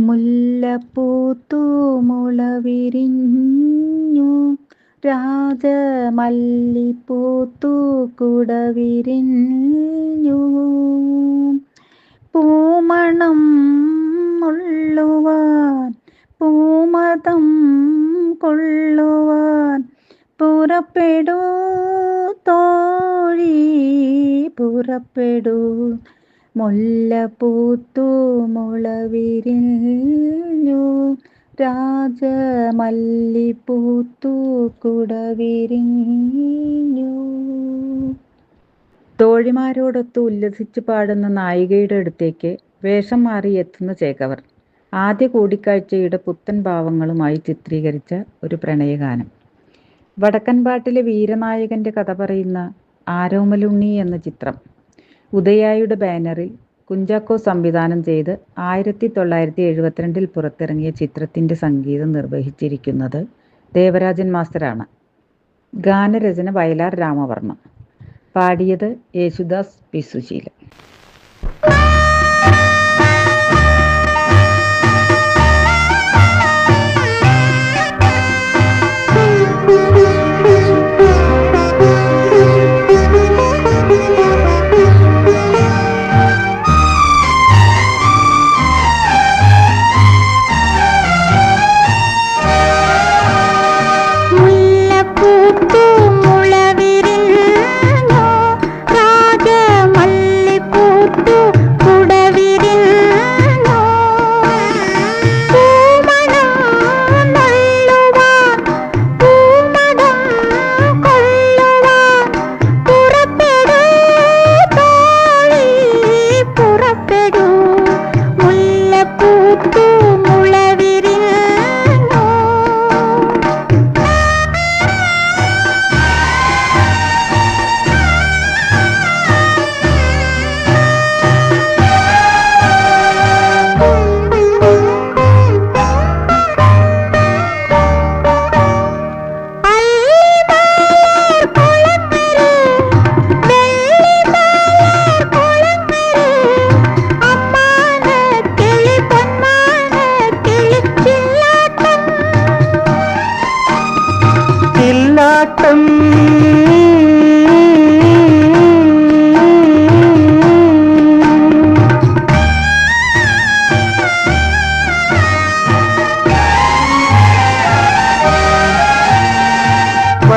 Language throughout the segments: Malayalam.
മുല്ലപ്പൂത്തു മുളവിരിഞ്ഞു രാജമല്ലിപ്പൂത്തു കുടവിരിഞ്ഞു. പൂമണം മുള്ളുവാൻ പൂമതം കൊള്ളുവാൻ പുറപ്പെടൂ തോഴി പുറപ്പെടൂ മുല്ലപ്പൂത്തു മുളവിരിഞ്ഞു. രാജമല്ലിപ്പൂത്തു കുടവിരിഞ്ഞു. തോഴിമാരോടൊത്ത് ഉല്ലസിച്ച് പാടുന്ന നായികയുടെ അടുത്തേക്ക് വേഷം മാറി എത്തുന്ന ചേക്കവർ ആദ്യ കൂടിക്കാഴ്ചയുടെ പുത്തൻ ഭാവങ്ങളുമായി ചിത്രീകരിച്ച ഒരു പ്രണയഗാനം. വടക്കൻപാട്ടിലെ വീരനായകന്റെ കഥ പറയുന്ന ആരോമലുണ്ണി എന്ന ചിത്രം. ഉദയായുടെ ബാനറിൽ കുഞ്ചാക്കോ സംവിധാനം ചെയ്ത് ആയിരത്തി തൊള്ളായിരത്തി എഴുപത്തിരണ്ടിൽ പുറത്തിറങ്ങിയ ചിത്രത്തിന്റെ സംഗീതം നിർവഹിച്ചിരിക്കുന്നത് ദേവരാജൻ മാസ്റ്ററാണ്. ഗാനരചന വയലാർ രാമവർമ്മ. പാടിയത് യേശുദാസ് പി. സുശീല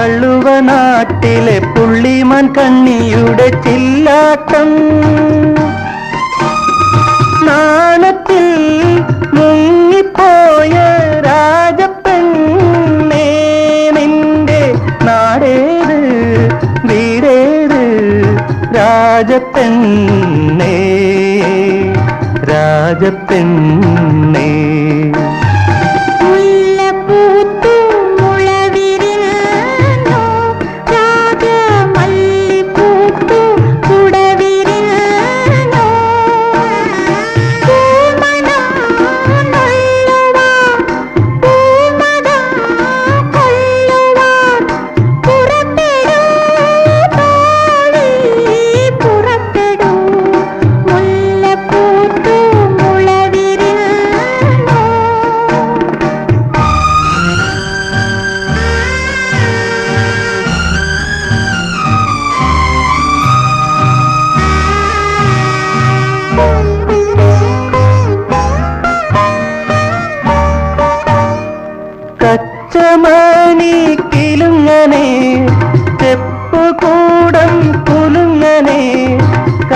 വള്ളുവനാട്ടിലെ പുള്ളിമാൻ കണ്ണിയുടെ ചില്ലാട്ടം. നാണത്തിൽ മുങ്ങിപ്പോയ രാജപ്പെണ്ണേ നിന്റെ നാടേത് വീടേത് രാജപ്പെണ്ണേ രാജപ്പെണ്ണേ.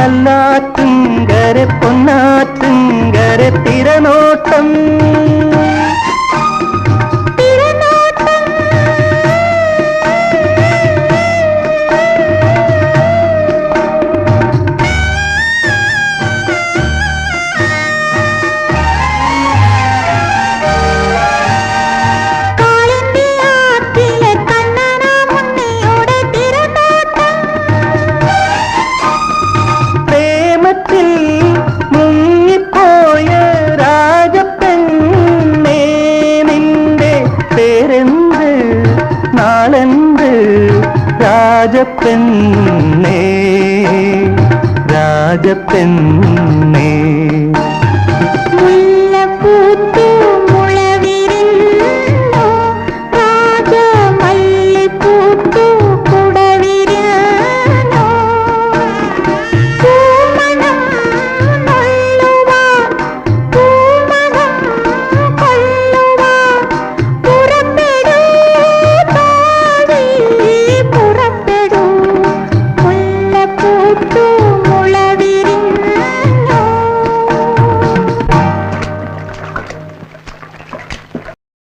കല്ലാറ്റുങ്കര പൊന്നാറ്റുങ്കര തിരനോട്ടം. രാജപ്പെണ്ണേ രാജപ്പെണ്ണേ.